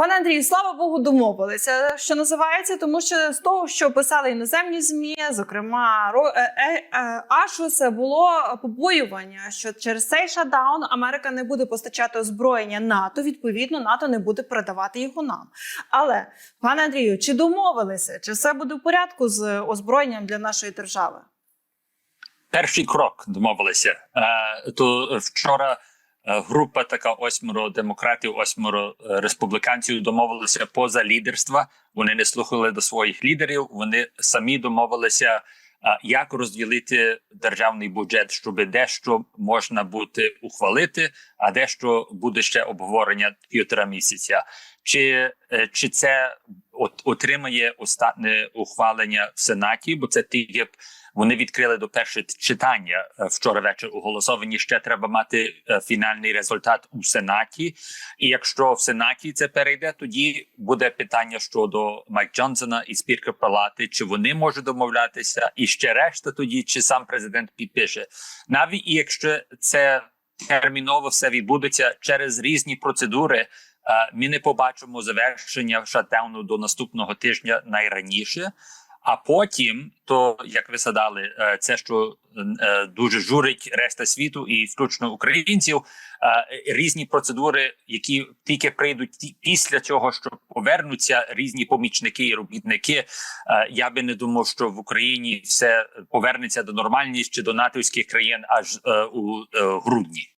Пане Андрію, слава Богу, домовилися, що називається, тому що з того, що писали іноземні змі, зокрема е, е, е, Ашус, було побоювання, що через цей шатдаун Америка не буде постачати озброєння НАТО. Відповідно, НАТО не буде передавати його нам. Але пане Андрію, чи домовилися, чи все буде в порядку з озброєнням для нашої держави? Перший крок домовилися. То вчора група така восьмеро демократів, восьмеро е, республіканців домовилися поза лідерства. Вони не слухали до своїх лідерів. Вони самі домовилися, е, як розділити державний бюджет, щоб дещо можна буде ухвалити, а дещо буде ще обговорення півтора місяця. Чи, е, чи це от, отримає остатнє ухвалення в Сенаті? Бо це тільки вони відкрили до першого читання е, вчора вечір у голосованні. Ще треба мати е, фінальний результат у Сенаті. І якщо в Сенаті це перейде, тоді буде питання щодо Майк Джонсона і спікер палати, чи вони можуть домовлятися, і ще решта тоді, чи сам президент підпише, навіть і якщо це терміново все відбудеться через різні процедури. е, Ми не побачимо завершення шатдауну до наступного тижня найраніше. А потім, то як ви задали, е, це що е, дуже журить решта світу, і включно українців, е, різні процедури, які тільки прийдуть після цього, що повернуться різні помічники і робітники. Я би не думав, що в Україні все повернеться до нормальності чи до натовських країн аж у грудні.